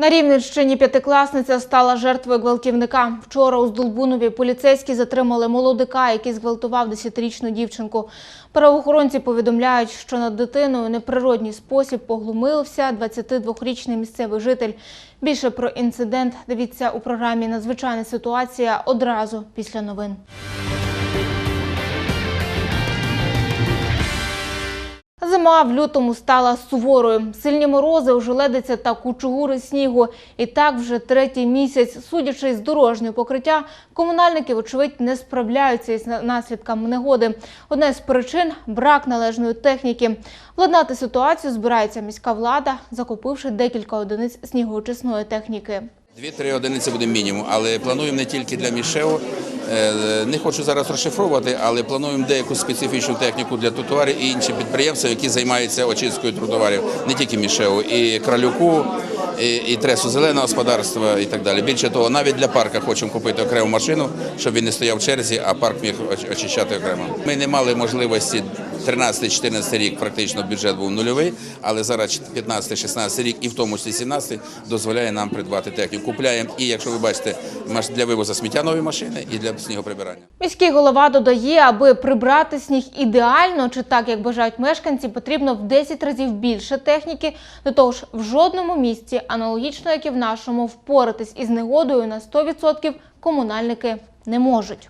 На Рівненщині п'ятикласниця стала жертвою гвалтівника. Вчора у Здолбунові поліцейські затримали молодика, який зґвалтував 10-річну дівчинку. Правоохоронці повідомляють, що над дитиною неприродній спосіб поглумився 22-річний місцевий житель. Більше про інцидент дивіться у програмі Надзвичайна ситуація одразу після новин. Зима в лютому стала суворою. Сильні морози, ожеледиця та кучугури снігу. І так вже третій місяць. Судячи з дорожнього покриття, комунальники, вочевидь, не справляються із наслідками негоди. Одна з причин брак належної техніки. Владнати ситуацію збирається міська влада, закупивши декілька одиниць снігоочисної техніки. Дві-три одиниці буде мінімум, але плануємо не тільки для мішево. Е, Не хочу зараз розшифровувати, але плануємо деяку специфічну техніку для тротуарів і інші підприємства, які займаються очисткою тротуарів, не тільки мішево, і кралюку, і, і тресу зеленого господарства і так далі. Більше того, навіть для парка хочемо купити окрему машину, щоб він не стояв в черзі, а парк міг оч- очищати окремо. Ми не мали можливості 13-14 рік практично бюджет був нульовий, але зараз 15-16 рік і в тому числі 17 дозволяє нам придбати техніку. Купляємо і, якщо ви бачите, для вивозу сміття нові машини і для снігоприбирання. Міський голова додає, аби прибрати сніг ідеально чи так, як бажають мешканці, потрібно в 10 разів більше техніки. До того ж, в жодному місці, аналогічно як і в нашому, впоратись із негодою на 100% комунальники не можуть.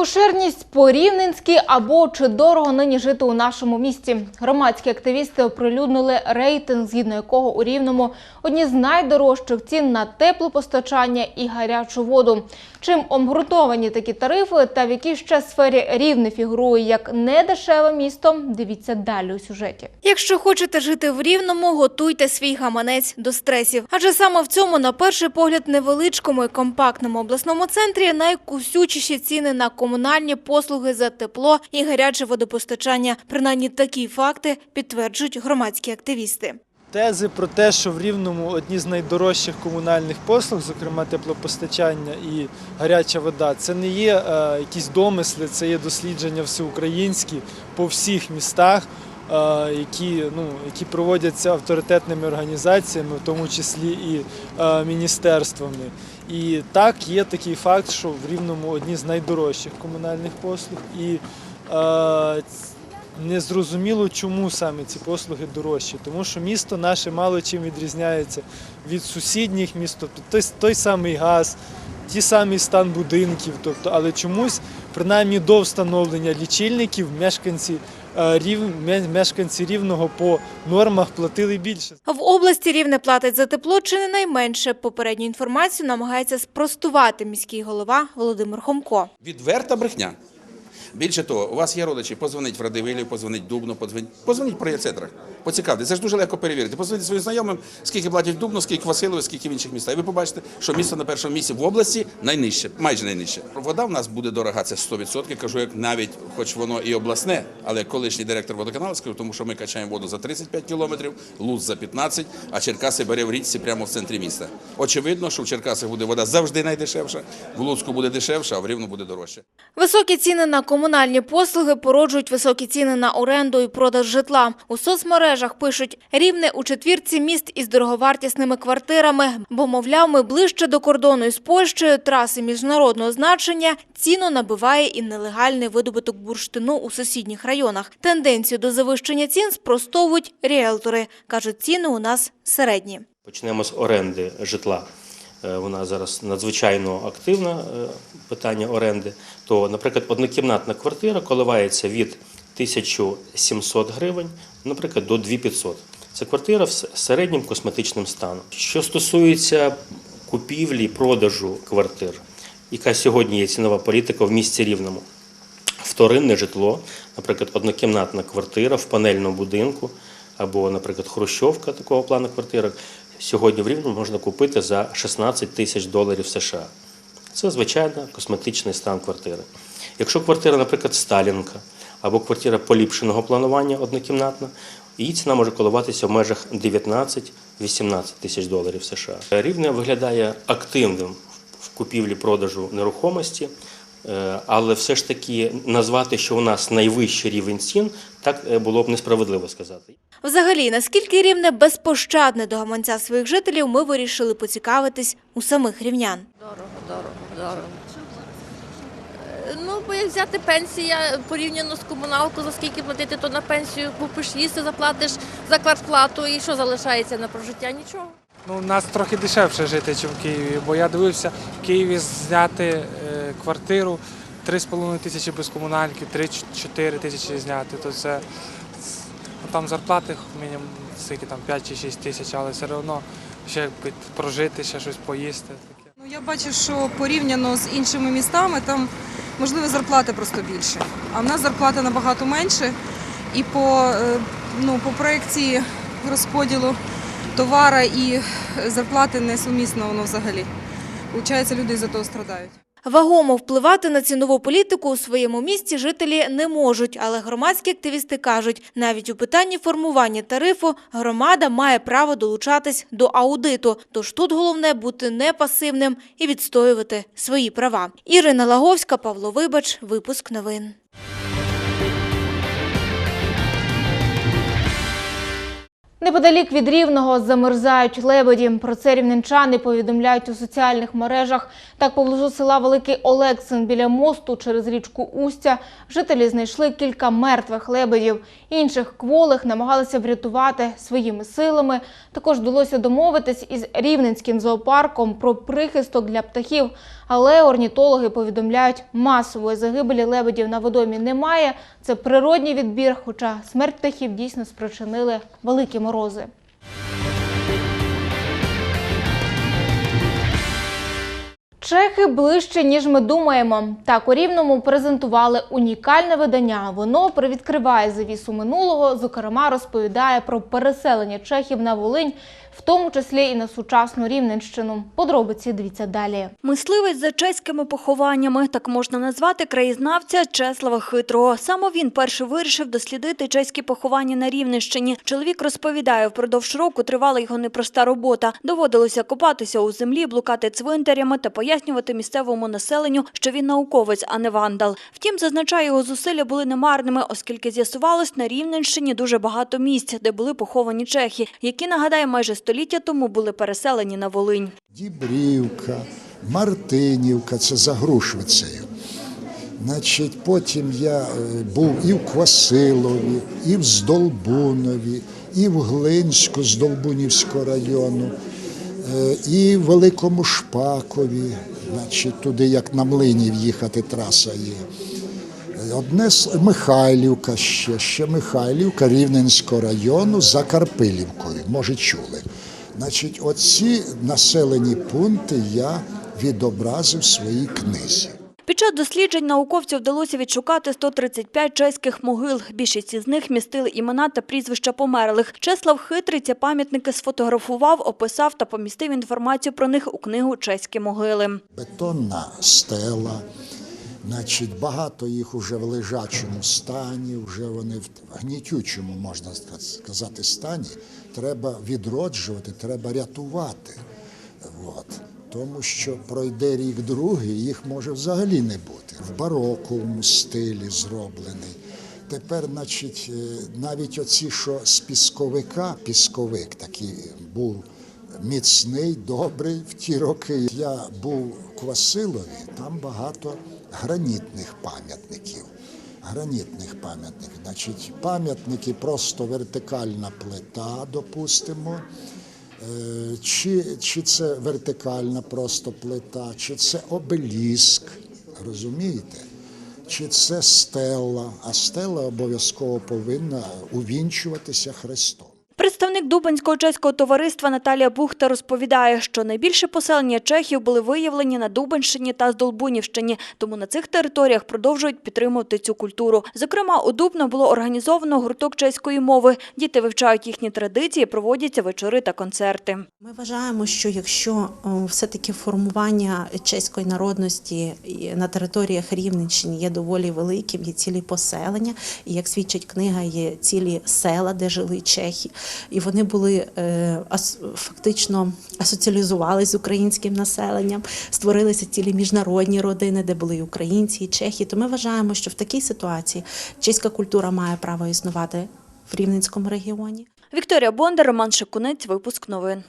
Кошерність по-рівненськи або чи дорого нині жити у нашому місті. Громадські активісти оприлюднили рейтинг, згідно якого у Рівному одні з найдорожчих цін на теплопостачання і гарячу воду. Чим обґрунтовані такі тарифи та в якій ще сфері рівне фігурує як недешеве місто, дивіться далі у сюжеті. Якщо хочете жити в Рівному, готуйте свій гаманець до стресів. Адже саме в цьому, на перший погляд, невеличкому і компактному обласному центрі найкусючіші ціни на комунальні послуги за тепло і гаряче водопостачання. Принаймні такі факти підтверджують громадські активісти. Тези про те, що в Рівному одні з найдорожчих комунальних послуг, зокрема теплопостачання і гаряча вода, це не є е, якісь домисли, це є дослідження всеукраїнські по всіх містах, е, які, ну, які проводяться авторитетними організаціями, в тому числі і е, міністерствами. І так є такий факт, що в Рівному одні з найдорожчих комунальних послуг. І Незрозуміло, чому саме ці послуги дорожчі, тому що місто наше мало чим відрізняється від сусідніх міст, тобто той, той самий газ, ті самі стан будинків, тобто, але чомусь, принаймні до встановлення лічильників, мешканці, е, рів, ме- мешканці рівного по нормах платили більше. В області рівне платить за тепло чи не найменше. Попередню інформацію намагається спростувати міський голова Володимир Хомко. Відверта брехня. Більше того, у вас є родичі, позвоніть в Радивилів, позвоніть в Дубно, позвоніть, позвоніть про центрах. Поцікавте, це ж дуже легко перевірити. Позвоніть своїм знайомим, скільки платять Дубно, скільки в Василові, скільки в інших містах. І ви побачите, що місто на першому місці в області найнижче, майже найнижче. Вода в нас буде дорога, це 100%. Кажу, як навіть, хоч воно і обласне, але колишній директор водоканалу скажу, тому що ми качаємо воду за 35 кілометрів, Луз за 15, а Черкаси бере в річці прямо в центрі міста. Очевидно, що в Черкасах буде вода завжди найдешевша, в Луцьку буде дешевша, а в Рівну буде дорожче. Високі ціни на комунальні послуги породжують високі ціни на оренду і продаж житла. У соцмережах пишуть рівне у четвірці міст із дороговартісними квартирами, бо, мовляв, ми ближче до кордону із Польщею, траси міжнародного значення. Ціну набиває і нелегальний видобуток бурштину у сусідніх районах. Тенденцію до завищення цін спростовують ріелтори. кажуть, ціни у нас середні. Почнемо з оренди житла. Е, Вона зараз надзвичайно активна е, питання оренди. То, наприклад, однокімнатна квартира коливається від 1700 гривень, наприклад, до 2500. Це квартира з середнім косметичним станом. Що стосується купівлі продажу квартир, яка сьогодні є цінова політика в місті Рівному. Вторинне житло, наприклад, однокімнатна квартира в панельному будинку або, наприклад, хрущовка такого плану квартира, сьогодні в Рівному можна купити за 16 тисяч доларів США. Це звичайно косметичний стан квартири. Якщо квартира, наприклад, Сталінка або квартира поліпшеного планування однокімнатна, її ціна може коливатися в межах 18 тисяч доларів США. Рівне виглядає активним в купівлі-продажу нерухомості, е, але все ж таки назвати, що у нас найвищий рівень цін, так е, було б несправедливо сказати. Взагалі, наскільки рівне безпощадне до гаманця своїх жителів, ми вирішили поцікавитись у самих рівнян. Дорого, дорого, дорого. Е, Ну, бо як взяти пенсія порівняно з комуналкою, за скільки платити, то на пенсію купиш їсти, заплатиш за квартплату і що залишається на прожиття? Нічого. Ну, у нас трохи дешевше жити, ніж в Києві, бо я дивився, в Києві зняти е, квартиру 3,5 тисячі без комунальки, 3-4 тисячі зняти, то це ну, там зарплати мінімум скільки там 5 чи 6 тисяч, але все одно ще прожити, ще щось поїсти. Я бачу, що порівняно з іншими містами там можливо зарплати просто більше. А в нас зарплата набагато менше. І по, е, ну, по проекції розподілу товара і зарплати несумісно воно взагалі. Получається, люди за того страдають. Вагомо впливати на цінову політику у своєму місті жителі не можуть, але громадські активісти кажуть, навіть у питанні формування тарифу громада має право долучатись до аудиту. Тож тут головне бути не пасивним і відстоювати свої права. Ірина Лаговська, Павло Вибач, випуск новин. Неподалік від Рівного замерзають лебеді. Про це рівненчани повідомляють у соціальних мережах. Так, поблизу села Великий Олексин біля мосту через річку Устя жителі знайшли кілька мертвих лебедів. Інших кволих намагалися врятувати своїми силами. Також вдалося домовитись із рівненським зоопарком про прихисток для птахів. Але орнітологи повідомляють, масової загибелі лебедів на водомі немає. Це природній відбір, хоча смерть птахів дійсно спричинили великі морози. Чехи ближче, ніж ми думаємо. Так у Рівному презентували унікальне видання. Воно привідкриває завісу минулого, зокрема розповідає про переселення чехів на Волинь, в тому числі і на сучасну Рівненщину. Подробиці дивіться далі. Мисливець за чеськими похованнями, так можна назвати краєзнавця Чеслава Хитрого. Саме він перший вирішив дослідити чеські поховання на Рівненщині. Чоловік розповідає, впродовж року тривала його непроста робота. Доводилося копатися у землі, блукати цвинтарями та пояснювати місцевому населенню, що він науковець, а не вандал. Втім, зазначає, його зусилля були немарними, оскільки з'ясувалось, на Рівненщині дуже багато місць, де були поховані чехи, які, нагадаю, майже століття тому були переселені на Волинь. Дібрівка, Мартинівка, це за Грушвицею. Значить, потім я е, був і в Квасилові, і в Здолбунові, і в Глинську з Долбунівського району, е, і в Великому Шпакові, значить, туди як на млинів їхати траса є. Одне Михайлівка ще, ще Михайлівка Рівненського району за Карпилівкою, може чули. Значить, оці населені пункти я відобразив в своїй книзі. Під час досліджень науковців вдалося відшукати 135 чеських могил. Більшість із них містили імена та прізвища померлих. Чеслав Хитрий ці пам'ятники сфотографував, описав та помістив інформацію про них у книгу «Чеські могили». Бетонна стела, значить, багато їх вже в лежачому стані, вже вони в гнітючому, можна сказати, стані. Треба відроджувати, треба рятувати. От. Тому що пройде рік другий, їх може взагалі не бути. В бароковому стилі зроблений. Тепер, значить, е, навіть оці, що з пісковика, пісковик такий був міцний, добрий в ті роки. Я був в Квасилові, там багато гранітних пам'ятників. Гранітних пам'ятників. Значить, пам'ятники просто вертикальна плита, допустимо. Е, Чи, чи це вертикальна просто плита, чи це обеліск, розумієте? Чи це стела, а стела обов'язково повинна увінчуватися хрестом. Представник Дубанського чеського товариства Наталія Бухта розповідає, що найбільше поселення чехів були виявлені на Дубанщині та Здолбунівщині, тому на цих територіях продовжують підтримувати цю культуру. Зокрема, у Дубно було організовано гурток чеської мови. Діти вивчають їхні традиції, проводяться вечори та концерти. Ми вважаємо, що якщо все-таки формування чеської народності на територіях Рівненщини є доволі великим, є цілі поселення, і як свідчить книга, є цілі села, де жили чехи. І вони були е, фактично асоціалізувалися з українським населенням, створилися цілі міжнародні родини, де були і українці, і чехи. То ми вважаємо, що в такій ситуації чеська культура має право існувати в Рівненському регіоні. Вікторія Бондар, Роман Шикунець, випуск новин.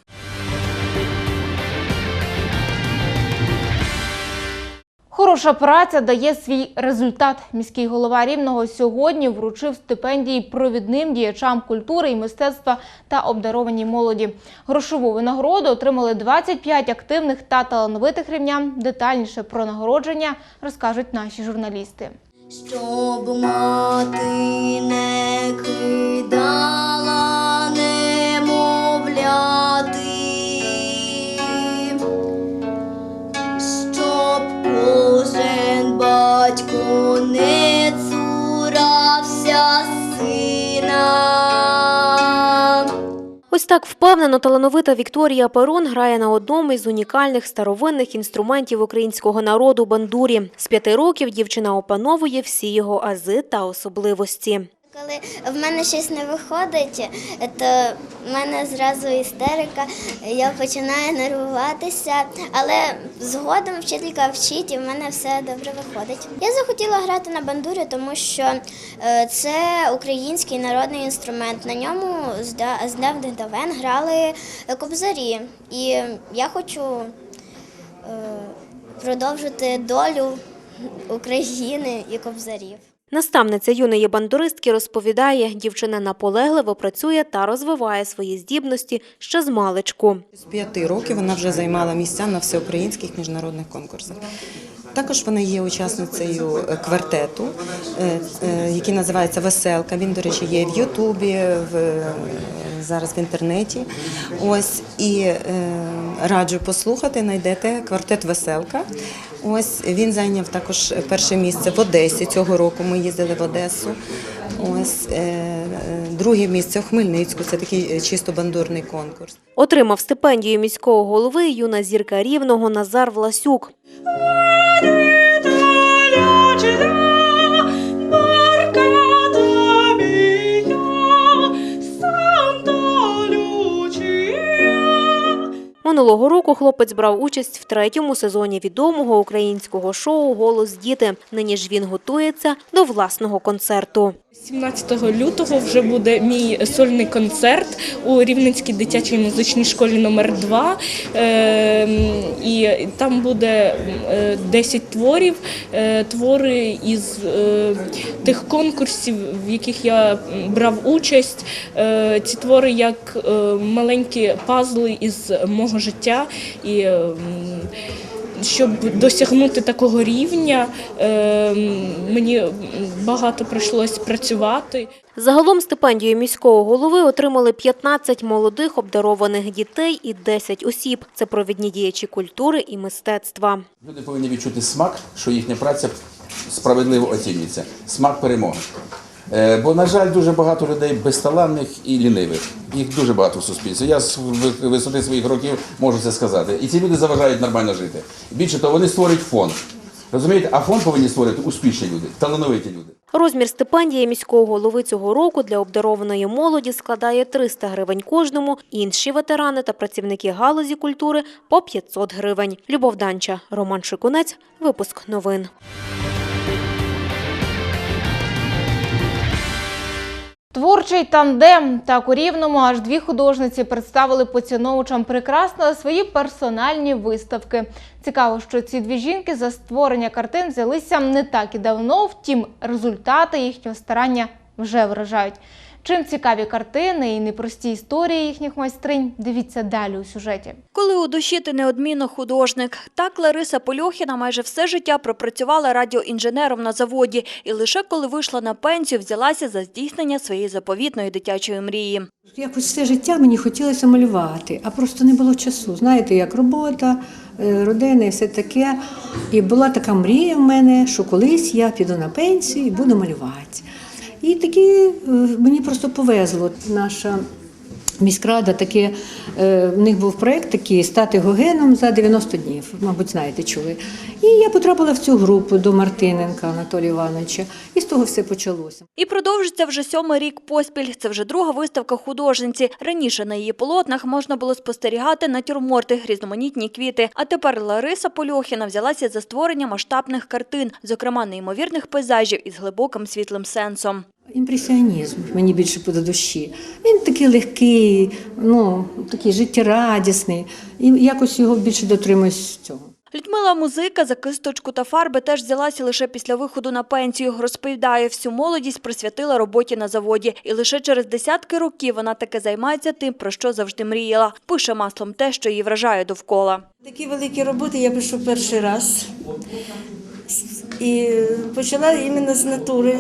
Хороша праця дає свій результат. Міський голова Рівного сьогодні вручив стипендії провідним діячам культури і мистецтва та обдарованій молоді. Грошову винагороду отримали 25 активних та талановитих рівнян. Детальніше про нагородження розкажуть наші журналісти. Щоб мати не кидала так впевнено талановита Вікторія Перун грає на одному із унікальних старовинних інструментів українського народу бандурі. З п'яти років дівчина опановує всі його ази та особливості. Коли в мене щось не виходить, то в мене зразу істерика, я починаю нервуватися, але згодом вчителька вчить і в мене все добре виходить. Я захотіла грати на бандурі, тому що е, це український народний інструмент. На ньому з да- давних давен грали кобзарі. І я хочу е, продовжити долю України і кобзарів. Наставниця юної бандуристки розповідає, дівчина наполегливо працює та розвиває свої здібності ще з маличку. З п'яти років вона вже займала місця на всеукраїнських міжнародних конкурсах. Також вона є учасницею е, квартету, е, е, який називається Веселка. Він, до речі, є в Ютубі, в, зараз в інтернеті. Ось і раджу послухати, знайдете квартет Веселка. Ось він зайняв також перше місце в Одесі цього року. Ми їздили в Одесу. Ось е, е, друге місце в Хмельницьку. Це такий е, чисто бандурний конкурс. Отримав стипендію міського голови юна зірка рівного Назар Власюк. Минулого року хлопець брав участь в третьому сезоні відомого українського шоу Голос діти. Нині ж він готується до власного концерту. 17 лютого вже буде мій сольний концерт у Рівненській дитячій музичній школі номер 2 І там буде е, 10 творів, е, твори із е, тих конкурсів, в яких я брав участь. Е, Ці твори як е, маленькі пазли із мого життя. І е, м, щоб досягнути такого рівня, е, мені багато прийшлось працювати. Загалом стипендію міського голови отримали 15 молодих обдарованих дітей і 10 осіб. Це провідні діячі культури і мистецтва. Люди повинні відчути смак, що їхня праця справедливо оцінюється. Смак перемоги. Е, Бо, на жаль, дуже багато людей безталанних і лінивих. Їх дуже багато в суспільстві. Я з ви- висоти своїх років можу це сказати. І ці люди заважають нормально жити. Більше того, вони створюють фонд. Розумієте, а фонд повинні створити успішні люди, талановиті люди. Розмір стипендії міського голови цього року для обдарованої молоді складає 300 гривень кожному. Інші ветерани та працівники галузі культури по 500 гривень. Любов Данча, Роман Шикунець. Випуск новин. Творчий тандем так у рівному аж дві художниці представили поціновувачам прекрасно свої персональні виставки. Цікаво, що ці дві жінки за створення картин взялися не так і давно, втім, результати їхнього старання вже вражають. Чим цікаві картини і непрості історії їхніх майстринь, дивіться далі у сюжеті. Коли у душі ти неодмінно художник. Так Лариса Польохіна майже все життя пропрацювала радіоінженером на заводі і лише коли вийшла на пенсію, взялася за здійснення своєї заповітної дитячої мрії. Якось все життя мені хотілося малювати, а просто не було часу. Знаєте, як робота, е, родина і все таке. І була така мрія в мене, що колись я піду на пенсію і буду малювати. І такі е, мені просто повезло. Наша Міськрада таке, е, в них був проєкт такий стати гогеном за 90 днів, мабуть, знаєте, чули. І я потрапила в цю групу до Мартиненка Анатолія Івановича, і з того все почалося. І продовжиться вже сьомий рік поспіль. Це вже друга виставка художниці. Раніше на її полотнах можна було спостерігати натюрморти, різноманітні квіти. А тепер Лариса Польохіна взялася за створення масштабних картин, зокрема неймовірних пейзажів із глибоким світлим сенсом. Імпресіонізм мені більше по душі. Він такий легкий, ну такий життєрадісний. І якось його більше дотримуюсь цього. Людмила музика за кисточку та фарби теж взялася лише після виходу на пенсію. Розповідає, всю молодість присвятила роботі на заводі. І лише через десятки років вона таки займається тим, про що завжди мріяла. Пише маслом те, що її вражає довкола. Такі великі роботи я пишу перший раз. І почала іменно з натури.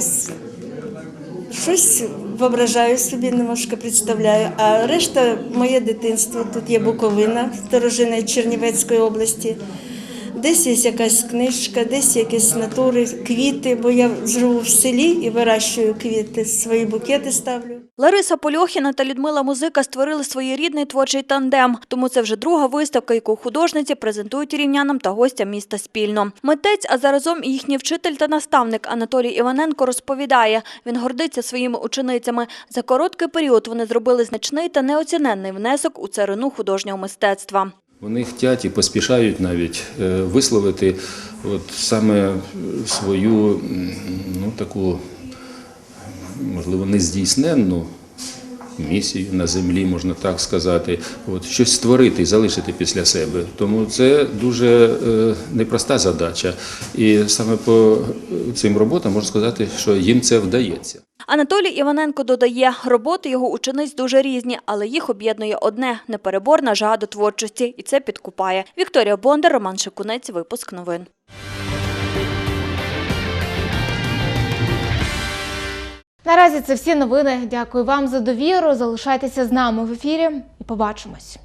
Щось воображаю собі, немножко представляю. А решта моє дитинство. Тут є Буковина, дорожина Чернівецької області. Десь є якась книжка, десь якісь натури, квіти, бо я живу в селі і вирощую квіти, свої букети ставлю. Лариса Польохіна та Людмила Музика створили своєрідний творчий тандем. Тому це вже друга виставка, яку художниці презентують рівнянам та гостям міста спільно. Митець, а заразом і їхній вчитель та наставник Анатолій Іваненко розповідає, він гордиться своїми ученицями. За короткий період вони зробили значний та неоціненний внесок у царину художнього мистецтва. Вони хочуть і поспішають навіть е, висловити от саме свою ну, таку, можливо, нездійсненну місію на землі, можна так сказати, от, щось створити і залишити після себе. Тому це дуже е, непроста задача. І саме по цим роботам можна сказати, що їм це вдається. Анатолій Іваненко додає, роботи його учениць дуже різні, але їх об'єднує одне – непереборна жага до творчості. І це підкупає. Вікторія Бондар, Роман Шикунець, випуск новин. Наразі це всі новини. Дякую вам за довіру. Залишайтеся з нами в ефірі і побачимось.